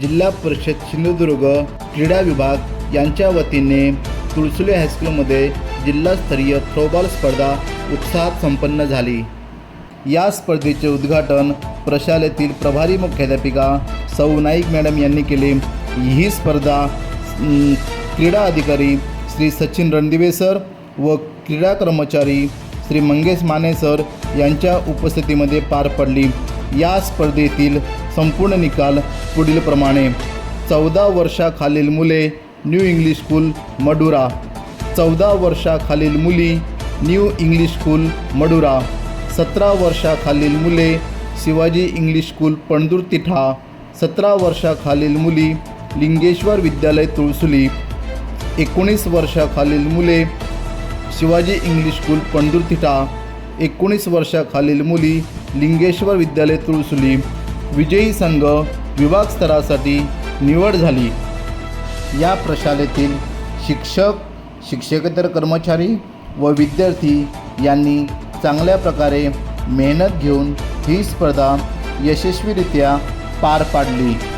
जिल्हा परिषद सिंधुदुर्ग क्रीडा विभाग यांच्या वतीने तुळसुले हायस्कूलमध्ये जिल्हास्तरीय थ्रोबॉल स्पर्धा उत्साहात संपन्न झाली. या स्पर्धेचे उद्घाटन प्रशालेतील प्रभारी मुख्याध्यापिका सौ नाईक मॅडम यांनी केले. ही स्पर्धा क्रीडा अधिकारी श्री सचिन रणदिवे सर व क्रीडा कर्मचारी श्री मंगेश माने सर यांच्या उपस्थितीमध्ये पार पडली. या स्पर्धेतील संपूर्ण निकाल पुढीलप्रमाणे चौदा वर्षाखालील मुले न्यू इंग्लिश स्कूल मडुरा. चौदा वर्षाखालील मुली न्यू इंग्लिश स्कूल मडुरा. सतरा वर्षाखालील मुले शिवाजी इंग्लिश स्कूल पणदूर तिठा. सतरा वर्षाखालील मुली लिंगेश्वर विद्यालय तुळसुली. एकोणीस वर्षाखालील मुले शिवाजी इंग्लिश स्कूल पणदूर तिठा. एकोणीस वर्षाखालील मुली लिंगेश्वर विद्यालय तुळसुली. विजयी संघ विभाग स्तरासाठी निवड झाली. या प्रशालेतील शिक्षक शिक्षकेतर कर्मचारी व विद्यार्थी यांनी चांगल्या प्रकारे मेहनत घेऊन ही स्पर्धा यशस्वीरित्या पार पाडली.